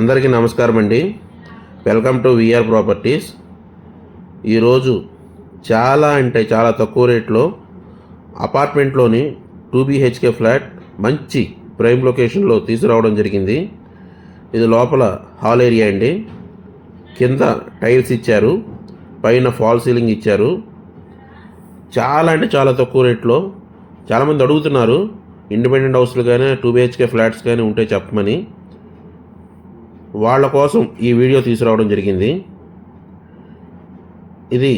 అందరికీ నమస్కారం అండి. Welcome to VR properties. ఈరోజు చాలా అంటే చాలా తక్కువ రేట్లో అపార్ట్మెంట్లోని టూ బీహెచ్కే ఫ్లాట్ మంచి ప్రైమ్ లొకేషన్లో తీసుకురావడం జరిగింది. ఇది లోపల హాల్ ఏరియా అండి. కింద టైల్స్ ఇచ్చారు. పైన ఫాల్ సీలింగ్ ఇచ్చారు. చాలా అంటే చాలా తక్కువ రేట్లో చాలామంది అడుగుతున్నారు. ఇండిపెండెంట్ హౌస్లు కానీ టూ బిహెచ్కే ఫ్లాట్స్ కానీ ఉంటే చెప్పమని. వాళ్ళ కోసం ఈ వీడియో తీసుకురావడం జరిగింది. ఇది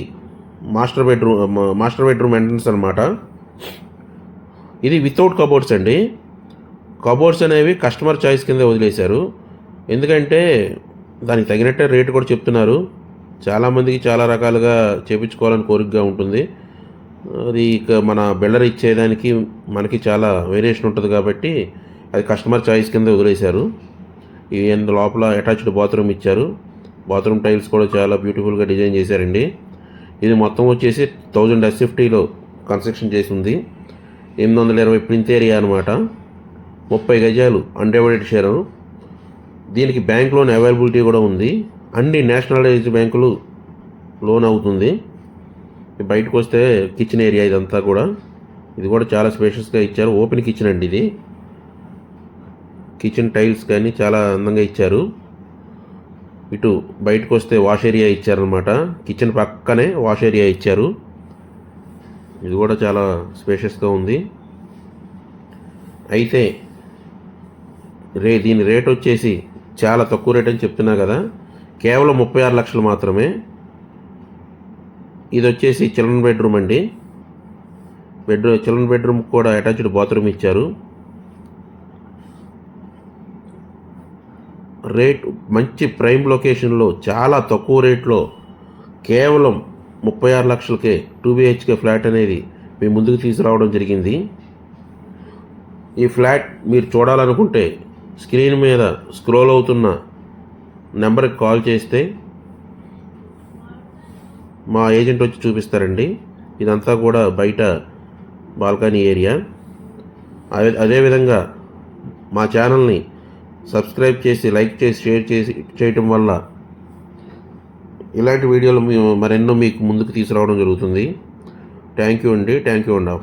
master bedroom master bedroom entrance అనమాట ఇది వితౌట్ కబోర్డ్స్ అండి. కబోర్డ్స్ అనేవి కస్టమర్ చాయిస్ కింద వదిలేశారు. ఎందుకంటే దానికి తగినట్టే రేటు కూడా చెప్తున్నారు. చాలామందికి చాలా రకాలుగా చేపించుకోవాలని కోరికగా ఉంటుంది. అది ఇక మన బిల్లర్ ఇచ్చేదానికి మనకి చాలా వేరియేషన్ ఉంటుంది కాబట్టి అది కస్టమర్ చాయిస్ కింద వదిలేశారు. ఈ ఎంత లోపల అటాచ్డ్ బాత్రూమ్ ఇచ్చారు. బాత్రూమ్ టైల్స్ కూడా చాలా బ్యూటిఫుల్గా డిజైన్ చేశారండి. ఇది మొత్తం వచ్చేసి థౌజండ్ ఎస్ఎఫ్టీలో కన్స్ట్రక్షన్ చేసి ఉంది. ఎనిమిది వందల ఇరవై ప్రింట్ ఏరియా అనమాట ముప్పై గజాలు అన్డివైడెడ్ షేర్. దీనికి బ్యాంక్ లోన్ అవైలబిలిటీ కూడా ఉంది. అన్ని నేషనలైజ్డ్ బ్యాంకులు లోన్ అవుతుంది. బయటకు వస్తే కిచెన్ ఏరియా ఇదంతా కూడా. ఇది కూడా చాలా స్పేషియస్గా ఇచ్చారు. ఓపెన్ కిచెన్ అండి ఇది. కిచెన్ టైల్స్ కానీ చాలా అందంగా ఇచ్చారు. ఇటు బయటకు వస్తే వాష్ ఏరియా ఇచ్చారనమాట కిచెన్ పక్కనే వాష్ ఏరియా ఇచ్చారు. ఇది కూడా చాలా స్పేషియస్గా ఉంది. అయితే రే దీని రేట్ వచ్చేసి చాలా తక్కువ రేట్ అని చెప్తున్నా కదా. కేవలం ముప్పై ఆరు లక్షలు మాత్రమే. ఇది వచ్చేసి చిల్డ్రన్ బెడ్రూమ్ అండి. బెడ్రూమ్ చిల్డ్రన్ బెడ్రూమ్ కూడా అటాచ్డ్ బాత్రూమ్ ఇచ్చారు. రేట్ మంచి ప్రైమ్ లొకేషన్లో చాలా తక్కువ రేట్లో కేవలం ముప్పై ఆరు లక్షలకే టూ బిహెచ్కే ఫ్లాట్ అనేది మీ ముందుకు తీసుకురావడం జరిగింది. ఈ ఫ్లాట్ మీరు చూడాలనుకుంటే స్క్రీన్ మీద స్క్రోల్ అవుతున్న నెంబర్కి కాల్ చేస్తే మా ఏజెంట్ వచ్చి చూపిస్తారండి. ఇదంతా కూడా బయట బాల్కనీ ఏరియా. అదే అదేవిధంగా మా ఛానల్ని సబ్స్క్రైబ్ చేసి లైక్ చేసి షేర్ చేసి చేయటం వల్ల ఇలాంటి వీడియోలు మేము మరెన్నో మీకు ముందుకు తీసుకురావడం జరుగుతుంది. థ్యాంక్ యూ అండి. థ్యాంక్ యూ అండి.